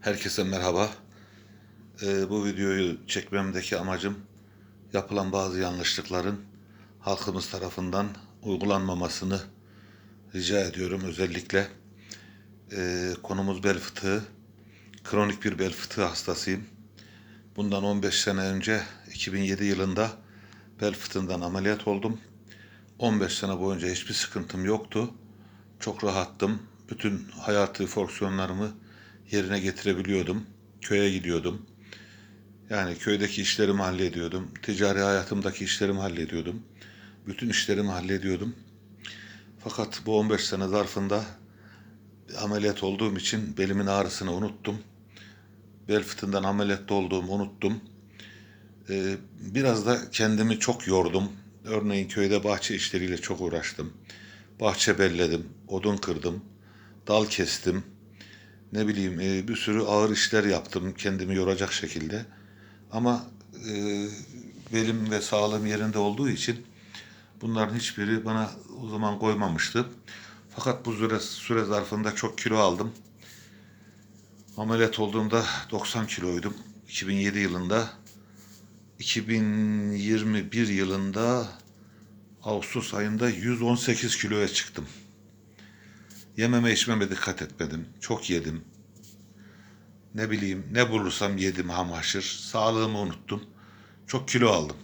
Herkese merhaba. Ee, bu videoyu çekmemdeki amacım yapılan bazı yanlışlıkların halkımız tarafından uygulanmamasını rica ediyorum. Özellikle e, konumuz bel fıtığı. Kronik bir bel fıtığı hastasıyım. Bundan 15 sene önce 2007 yılında bel fıtığından ameliyat oldum. 15 sene boyunca hiçbir sıkıntım yoktu. Çok rahattım. Bütün hayatı fonksiyonlarımı yerine getirebiliyordum. Köye gidiyordum. Yani köydeki işlerimi hallediyordum. Ticari hayatımdaki işlerimi hallediyordum. Bütün işlerimi hallediyordum. Fakat bu 15 sene zarfında ameliyat olduğum için belimin ağrısını unuttum. Bel fıtığından ameliyatta olduğumu unuttum. Ee, biraz da kendimi çok yordum. Örneğin köyde bahçe işleriyle çok uğraştım. Bahçe belledim, odun kırdım, dal kestim. Ne bileyim e, bir sürü ağır işler yaptım kendimi yoracak şekilde. Ama e, belim ve sağlığım yerinde olduğu için bunların hiçbiri bana o zaman koymamıştı. Fakat bu süre, süre zarfında çok kilo aldım. Ameliyat olduğumda 90 kiloydum. 2007 yılında. 2021 yılında Ağustos ayında 118 kiloya çıktım. Yememe içmeme dikkat etmedim. Çok yedim. Ne bileyim ne bulursam yedim hamaşır. Sağlığımı unuttum. Çok kilo aldım.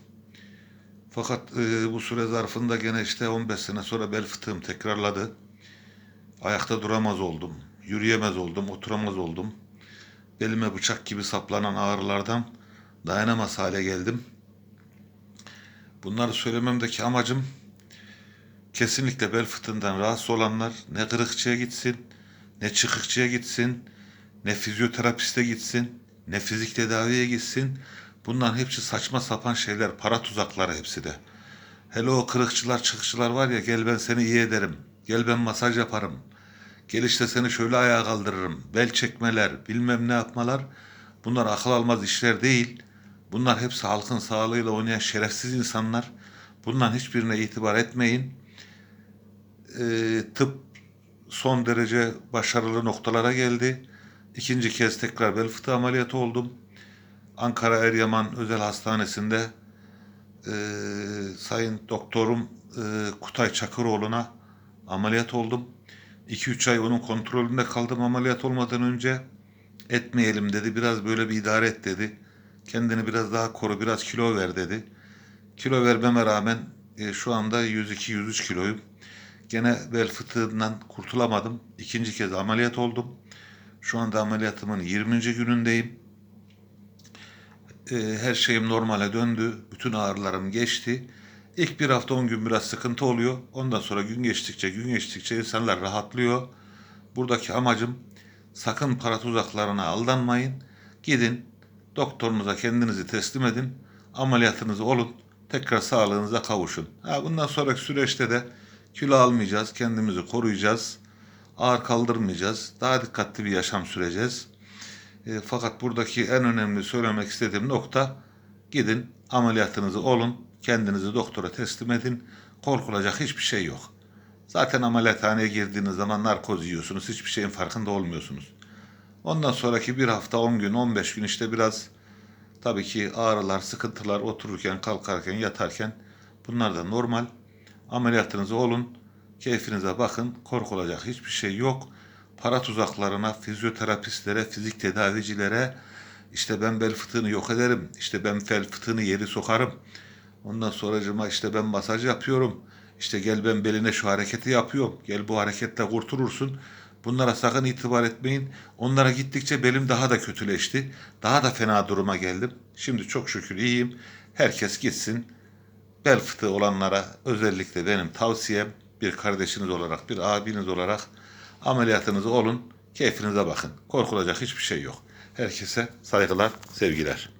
Fakat e, bu süre zarfında gene işte 15 sene sonra bel fıtığım tekrarladı. Ayakta duramaz oldum. Yürüyemez oldum. Oturamaz oldum. Belime bıçak gibi saplanan ağrılardan dayanamaz hale geldim. Bunları söylememdeki amacım kesinlikle bel fıtığından rahatsız olanlar ne kırıkçıya gitsin, ne çıkıkçıya gitsin, ne fizyoterapiste gitsin, ne fizik tedaviye gitsin. Bunların hepsi saçma sapan şeyler, para tuzakları hepsi de. Hele o kırıkçılar, çıkıkçılar var ya gel ben seni iyi ederim, gel ben masaj yaparım, gel işte seni şöyle ayağa kaldırırım, bel çekmeler, bilmem ne yapmalar. Bunlar akıl almaz işler değil. Bunlar hepsi halkın sağlığıyla oynayan şerefsiz insanlar. Bunların hiçbirine itibar etmeyin. Ee, tıp son derece başarılı noktalara geldi. İkinci kez tekrar bel fıtığı ameliyatı oldum. Ankara Eryaman Özel Hastanesi'nde e, Sayın Doktorum e, Kutay Çakıroğlu'na ameliyat oldum. 2-3 ay onun kontrolünde kaldım ameliyat olmadan önce. Etmeyelim dedi. Biraz böyle bir idare et dedi. Kendini biraz daha koru, biraz kilo ver dedi. Kilo vermeme rağmen e, şu anda 102-103 kiloyum. Gene bel fıtığından kurtulamadım. İkinci kez ameliyat oldum. Şu anda ameliyatımın 20. günündeyim. E, her şeyim normale döndü. Bütün ağrılarım geçti. İlk bir hafta 10 gün biraz sıkıntı oluyor. Ondan sonra gün geçtikçe gün geçtikçe insanlar rahatlıyor. Buradaki amacım sakın para tuzaklarına aldanmayın. Gidin doktorunuza kendinizi teslim edin. Ameliyatınızı olun. Tekrar sağlığınıza kavuşun. Ha, bundan sonraki süreçte de kilo almayacağız. Kendimizi koruyacağız. Ağır kaldırmayacağız. Daha dikkatli bir yaşam süreceğiz. E, fakat buradaki en önemli söylemek istediğim nokta gidin ameliyatınızı olun. Kendinizi doktora teslim edin. Korkulacak hiçbir şey yok. Zaten ameliyathaneye girdiğiniz zaman narkoz yiyorsunuz. Hiçbir şeyin farkında olmuyorsunuz. Ondan sonraki bir hafta, 10 gün, 15 gün işte biraz tabii ki ağrılar, sıkıntılar otururken, kalkarken, yatarken bunlar da normal. Ameliyatınızı olun, keyfinize bakın. Korkulacak hiçbir şey yok. Para tuzaklarına, fizyoterapistlere, fizik tedavicilere işte ben bel fıtığını yok ederim. işte ben bel fıtığını yeri sokarım. Ondan sonracıma işte ben masaj yapıyorum. İşte gel ben beline şu hareketi yapıyorum. Gel bu hareketle kurtulursun. Bunlara sakın itibar etmeyin. Onlara gittikçe belim daha da kötüleşti. Daha da fena duruma geldim. Şimdi çok şükür iyiyim. Herkes gitsin. Bel fıtığı olanlara özellikle benim tavsiyem bir kardeşiniz olarak, bir abiniz olarak ameliyatınızı olun. Keyfinize bakın. Korkulacak hiçbir şey yok. Herkese saygılar, sevgiler.